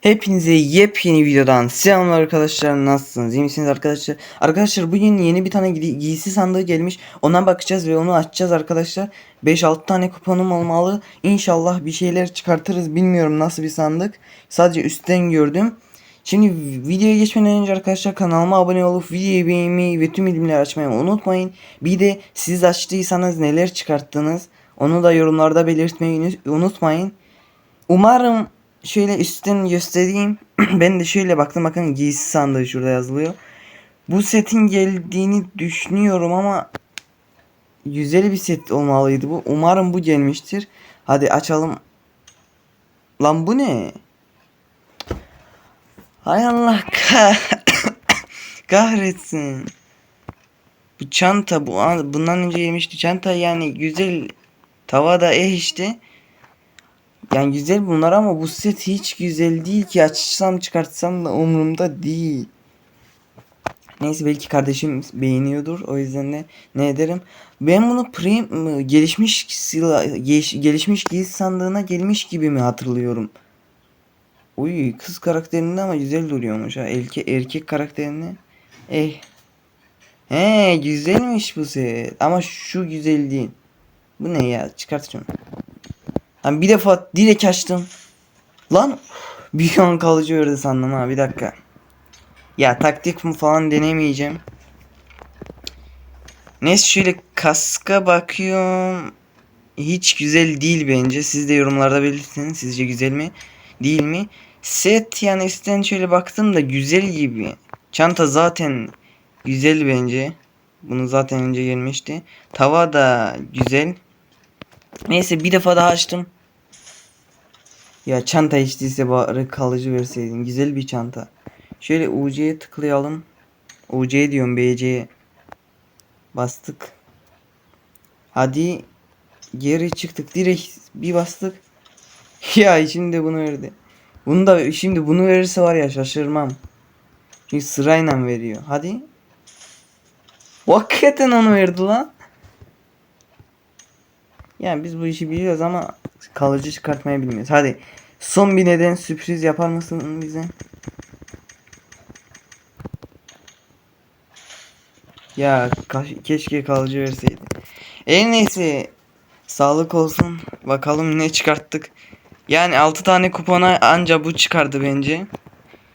Hepinize yepyeni videodan selamlar arkadaşlar. Nasılsınız? İyi misiniz arkadaşlar? Arkadaşlar bugün yeni bir tane gi- giysi sandığı gelmiş. Ona bakacağız ve onu açacağız arkadaşlar. 5-6 tane kuponum olmalı. İnşallah bir şeyler çıkartırız. Bilmiyorum nasıl bir sandık. Sadece üstten gördüm. Şimdi videoya geçmeden önce arkadaşlar kanalıma abone olup videoyu beğenmeyi ve tüm bildirimleri açmayı unutmayın. Bir de siz açtıysanız neler çıkarttınız? Onu da yorumlarda belirtmeyi unutmayın. Umarım şöyle üstten göstereyim. ben de şöyle baktım bakın giysi sandığı şurada yazılıyor. Bu setin geldiğini düşünüyorum ama güzel bir set olmalıydı bu. Umarım bu gelmiştir. Hadi açalım. Lan bu ne? Hay Allah kah- kahretsin. Bu çanta bu bundan önce yemişti çanta yani güzel tavada eh işte. Yani güzel bunlar ama bu set hiç güzel değil ki açsam çıkartsam da umurumda değil. Neyse belki kardeşim beğeniyordur o yüzden de ne ederim. Ben bunu prim gelişmiş sila geliş, gelişmiş giysi sandığına gelmiş gibi mi hatırlıyorum. Uy kız karakterinde ama güzel duruyormuş ha. Erkek, erkek karakterini. Eh. He güzelmiş bu set. Ama şu güzel değil. Bu ne ya? Çıkart şunu. Lan bir defa direkt açtım. Lan bir an kalıcı verdi sandım ha bir dakika. Ya taktik mi falan denemeyeceğim. Neyse şöyle kaska bakıyorum. Hiç güzel değil bence. Siz de yorumlarda belirtin. Sizce güzel mi? Değil mi? Set yani üstten şöyle baktım da güzel gibi. Çanta zaten güzel bence. Bunu zaten önce gelmişti. Tava da güzel. Neyse bir defa daha açtım. Ya çanta hiç değilse bari kalıcı verseydin. Güzel bir çanta. Şöyle UC'ye tıklayalım. UC diyorum BC'ye. Bastık. Hadi geri çıktık. Direkt bir bastık. ya şimdi bunu verdi. Bunu da şimdi bunu verirse var ya şaşırmam. Çünkü sırayla veriyor. Hadi. Hakikaten onu verdi lan. Yani biz bu işi biliyoruz ama kalıcı çıkartmayı bilmiyoruz. Hadi son bir neden sürpriz yapar mısın bize? Ya keşke kalıcı verseydi. En neyse sağlık olsun. Bakalım ne çıkarttık. Yani 6 tane kupona anca bu çıkardı bence.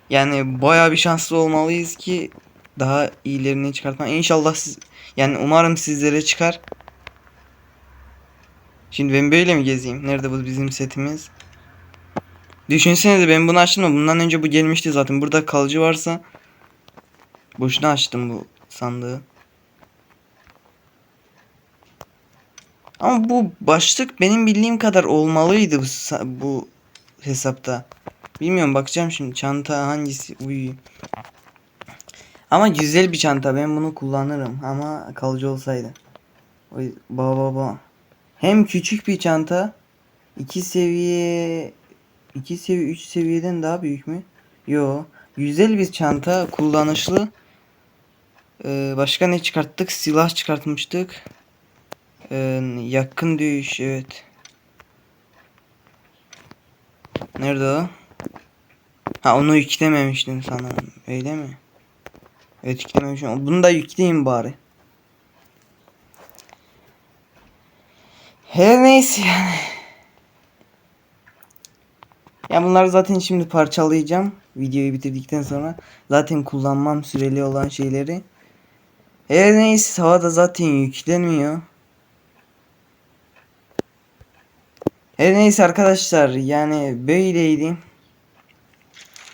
Yani baya bir şanslı olmalıyız ki daha iyilerini çıkartma. İnşallah siz yani umarım sizlere çıkar. Şimdi ben böyle mi gezeyim? Nerede bu bizim setimiz? Düşünsenize ben bunu açtım da bundan önce bu gelmişti zaten. Burada kalıcı varsa boşuna açtım bu sandığı. Ama bu başlık benim bildiğim kadar olmalıydı bu, bu hesapta. Bilmiyorum bakacağım şimdi çanta hangisi uy. Ama güzel bir çanta ben bunu kullanırım ama kalıcı olsaydı. Oy baba baba. Hem küçük bir çanta. 2 seviye 2 seviye 3 seviyeden daha büyük mü? Yo. Güzel bir çanta. Kullanışlı. Ee, başka ne çıkarttık? Silah çıkartmıştık. Ee, yakın dövüş. Evet. Nerede o? Ha onu yüklememiştim sanırım. Öyle mi? Evet yüklememişim. Bunu da yükleyeyim bari. Her neyse yani. Ya bunları zaten şimdi parçalayacağım. Videoyu bitirdikten sonra. Zaten kullanmam süreli olan şeyleri. Her neyse havada zaten yüklenmiyor. Her neyse arkadaşlar yani böyleydi.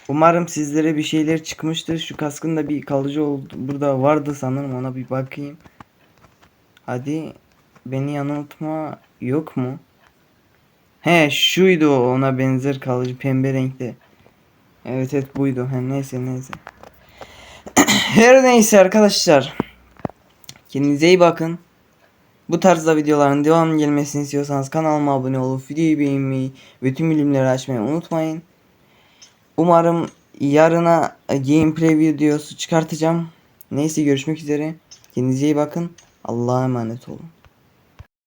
Umarım sizlere bir şeyler çıkmıştır. Şu kaskın da bir kalıcı oldu. Burada vardı sanırım ona bir bakayım. Hadi beni yanıltma yok mu? He şuydu o ona benzer kalıcı pembe renkte. Evet evet buydu. He, neyse neyse. Her neyse arkadaşlar. Kendinize iyi bakın. Bu tarzda videoların devam gelmesini istiyorsanız kanalıma abone olup videoyu beğenmeyi ve tüm bilimleri açmayı unutmayın. Umarım yarına gameplay videosu çıkartacağım. Neyse görüşmek üzere. Kendinize iyi bakın. Allah'a emanet olun.